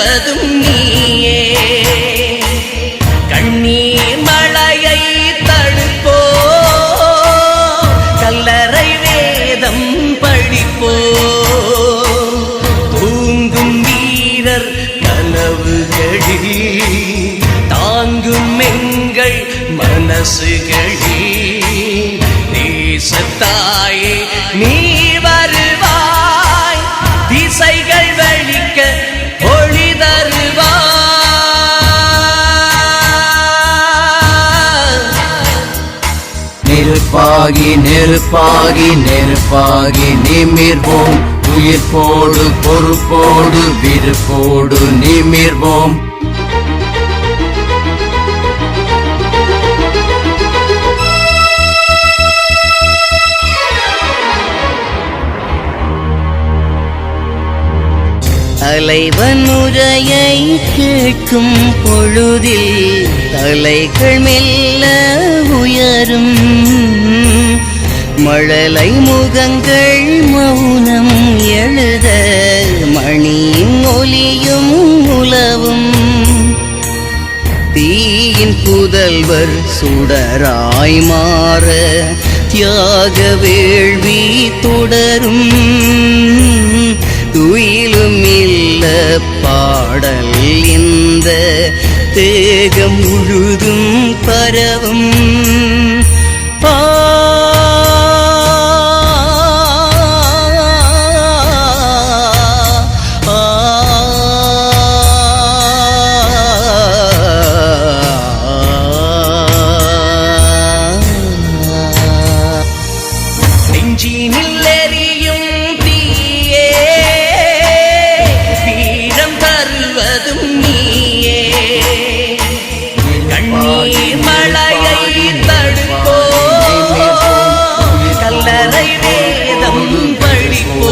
தருவதும் நீயே. கண்ணீர் மழையை தடுப்போ. கல்லறை வேதம் படிப்போ. தூங்கும் வீரர் கனவுகளில் தாங்கும் எங்கள் மனசுகளில். தேசத்தாயே நீ வருவாய். திசை நெருப்பாகி நெருப்பாகி நெருப்பாகி நிமிர்வோம். உயிர்ப்போடு பொறுப்போடு விருப்போடு நிமிர்வோம். தலைவன் உரையை கேட்கும் பொழுதில் தலைகள் மெல்ல உயரும். மழலை முகங்கள் மௌனம் எழுத மணியும் ஒலியும் உலவும். தீயின் புதல்வர் சுடராய் மாற தியாக வேள்வி தொடரும். துயிலும் இல்ல பாடல் இந்த தேகம் முழுதும் பரவும். கண்ணீர் தடுப்போ கல்லறை வேதம் படிப்போ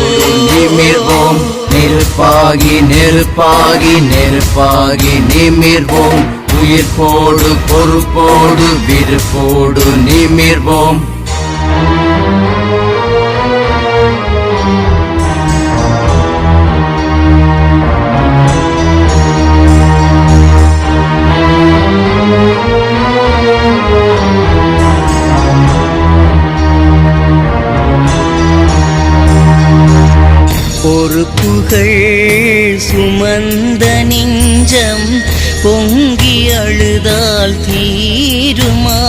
நெருப்பாகி நெருப்பாகி நெருப்பாகி நிமிர்வோம். உயிர்ப்போடு பொறுப்போடு விருப்போடு நிமிர்வோம். பொறுப்புகள் சுமந்த நெஞ்சம் பொங்கி அழுதால் தீருமா?